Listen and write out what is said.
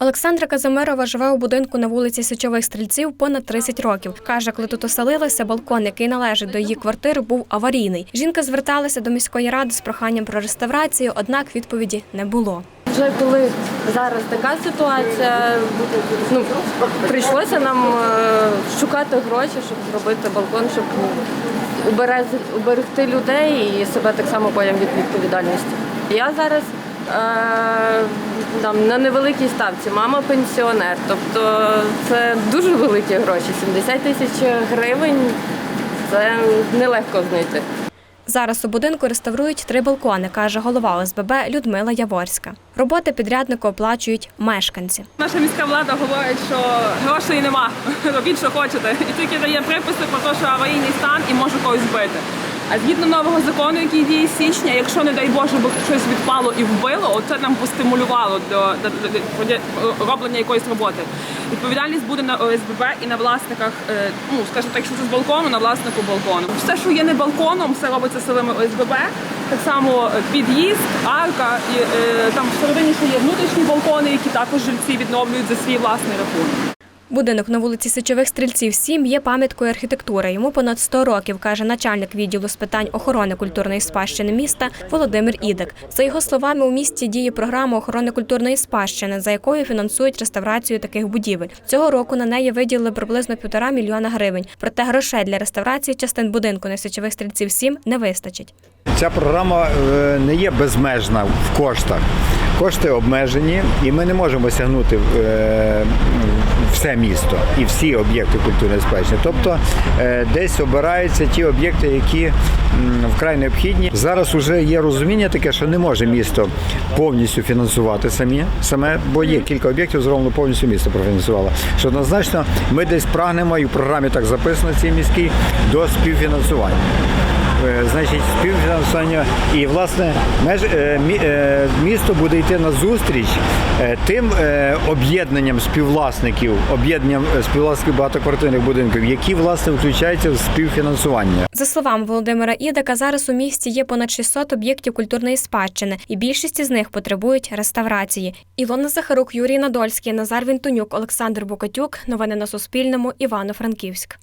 Олександра Казимирова живе у будинку на вулиці Січових стрільців понад 30 років. Каже, коли тут оселилася, балкон, який належить до її квартири, був аварійний. Жінка зверталася до міської ради з проханням про реставрацію, однак відповіді не було. Вже коли зараз така ситуація, ну прийшлося нам е, шукати гроші, щоб зробити балкон, щоб уберегти людей і себе так само потім від відповідальності. Я зараз там на невеликій ставці, мама пенсіонер, тобто це дуже великі гроші. 70 тисяч гривень це нелегко знайти. Зараз у будинку реставрують три балкони, каже голова ОСББ Людмила Яворська. Роботи підряднику оплачують мешканці. Наша міська влада говорить, що грошей нема, робіть, що хочете. І тільки дає приписи про те, що аварійний стан і може когось збити. А згідно нового закону, який діє з січня, якщо не дай Боже, бо щось відпало і вбило, оце нам постимулювало до, до, до, до роблення якоїсь роботи. Відповідальність буде на ОСББ і на власниках, е, ну скажімо так, якщо це з балкону, на власнику балкону. Все, що є не балконом, все робиться силами ОСББ. Так само е, під'їзд, арка, і е, там всередині ще є внутрішні балкони, які також жильці відновлюють за свій власний рахунок. Будинок на вулиці Січових стрільців 7 є пам'яткою архітектури. Йому понад 100 років, каже начальник відділу з питань охорони культурної спадщини міста Володимир Ідик. За його словами, у місті діє програма охорони культурної спадщини, за якою фінансують реставрацію таких будівель. Цього року на неї виділили приблизно півтора мільйона гривень. Проте грошей для реставрації частин будинку на Січових стрільців 7 не вистачить. Ця програма е, не є безмежна в коштах. Кошти обмежені, і ми не можемо сягнути е, все місто і всі об'єкти культурної спадщини. Тобто е, десь обираються ті об'єкти, які вкрай необхідні. Зараз вже є розуміння таке, що не може місто повністю фінансувати самі саме, бо є кілька об'єктів зроблено повністю місто профінансувало. Що однозначно ми десь прагнемо, і в програмі так записано цій міській до співфінансування. Е, значить, співфінансування і власне меж е, е, місто буде йти на зустріч тим об'єднанням співвласників, об'єднанням співвласників багатоквартирних будинків, які власне включаються в співфінансування. За словами Володимира Ідика, зараз у місті є понад 600 об'єктів культурної спадщини, і більшість із них потребують реставрації. Ілона Захарук, Юрій Надольський, Назар Вінтонюк, Олександр Букатюк. Новини на Суспільному. Івано-Франківськ.